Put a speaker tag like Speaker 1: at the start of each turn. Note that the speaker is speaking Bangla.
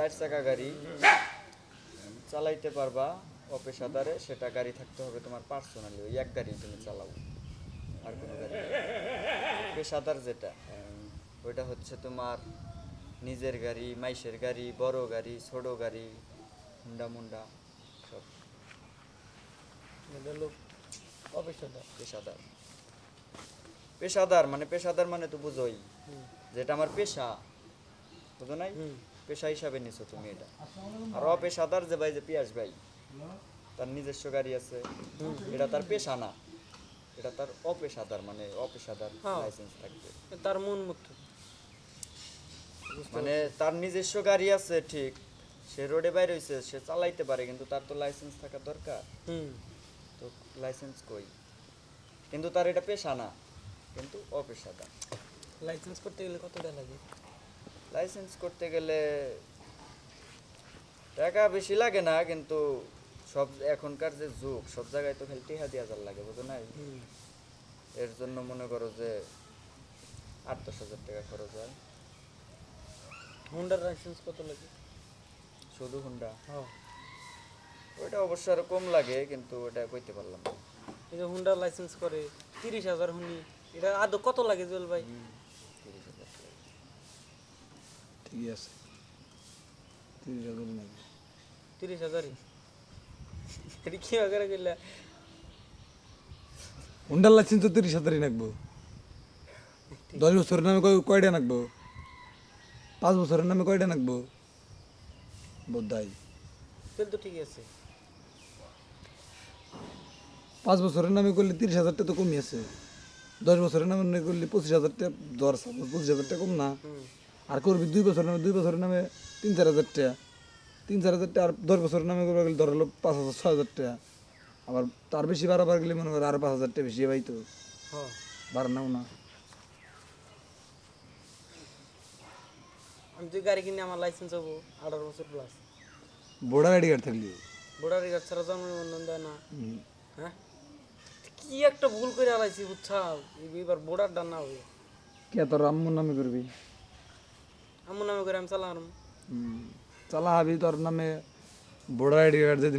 Speaker 1: চার চাকা গাড়ি চালাইতে পারবা অপেশাদারে সেটা গাড়ি থাকতে হবে তোমার পার্সোনালি ওই এক গাড়ি তুমি চালাও আর কোনো গাড়ি পেশাদার যেটা ওইটা হচ্ছে তোমার নিজের গাড়ি মাইসের গাড়ি বড় গাড়ি ছোট গাড়ি হুন্ডা মুন্ডা সব। পেশাদার। পেশাদার মানে পেশাদার মানে তো বুঝোই যেটা আমার পেশা বুঝো নাই? পেশা হিসাবে নিছো তুমি এটা। আর অপেশাদার যে ভাই যে পিয়াস ভাই তার নিজস্ব গাড়ি আছে এটা তার পেশা না। এটা তার অপেশাদার মানে অপেশাদার
Speaker 2: হ্যাঁ।
Speaker 1: লাইসেন্স থাকবে।
Speaker 2: তার মন মুক্ত
Speaker 1: মানে তার নিজস্ব গাড়ি আছে ঠিক সে রোডে বাইরে হইছে সে চালাইতে পারে কিন্তু তার তো লাইসেন্স থাকা দরকার।
Speaker 2: হুম।
Speaker 1: তো লাইসেন্স কই? কিন্তু তার এটা পেশা না কিন্তু অপেশাদার।
Speaker 2: লাইসেন্স করতে গেলে কত টাকা লাগে
Speaker 1: লাইসেন্স করতে গেলে টাকা বেশি লাগে না কিন্তু সব এখনকার যে যুগ সব জায়গায় তো খালি টিহা দিয়ে হাজার লাগে বুঝো নাই? এর জন্য মনে করো যে আট দশ হাজার টাকা খরচ হয়।
Speaker 2: হুন্ডার লাইসেন্স কত লাগে?
Speaker 1: শুধু হুন্ডা ওইটা অবশ্য আরও কম লাগে কিন্তু ওটা কইতে পারলাম না।
Speaker 2: এই যে হোন্ডার লাইসেন্স করে তিরিশ হাজার হুনি এটা আদৌ কত লাগে জুয়েল ভাই।
Speaker 3: ঠিকই আছে তিরিশ হাজার নাকি
Speaker 2: তিরিশ হাজারই এটা কি করে গেলে
Speaker 3: হুন্ডার লাইসেন্স তো তিরিশ হাজারই নাকবো দশ বছরের নামে কয়টা নাকবো পাঁচ বছরের নামে কয়টা নাকবো বোধাই
Speaker 2: তাহলে তো ঠিক আছে
Speaker 3: পাঁচ বছরের নামে করলে তিরিশ হাজারটা তো কমই আছে দশ বছরের নামে করলে পঁচিশ হাজারটা suppose পঁচিশ হাজারটা কম না আর করবি দুই বছরের নামে দুই বছরের নামে তিন চার হাজার টাকা। তিন চার হাজার টাকা আর দশ বছরের নামে করবে গেলে ধর হলো পাঁচ হাজার ছয় হাজার টাকা। আবার তার বেশি বাড়াবার গেলে মনে করে আরও পাঁচ হাজার টাকা বেশি পাই তো
Speaker 2: হ্যাঁ
Speaker 3: বাড়ানো না।
Speaker 2: আমি তুই গাড়ি কিনে আমার লাইসেন্স হব আঠারো বছর প্লাস
Speaker 3: বোর্ডার আইডি কার্ড থাকলে।
Speaker 2: বোর্ডার গাড়ি ছাড়া জন্ম নিবন্ধন দেয় না। হ্যাঁ? কি একটা ভুল করে আলাইছি বুঝছা এবার বোর্ডার ডান না হবে
Speaker 3: কে তোর আম্মুর নামে করবি?
Speaker 2: আমার নামে করে আমি চালাম।
Speaker 3: চালা হাবি তোর নামে বোর্ডার আইডি কার্ড যেদিন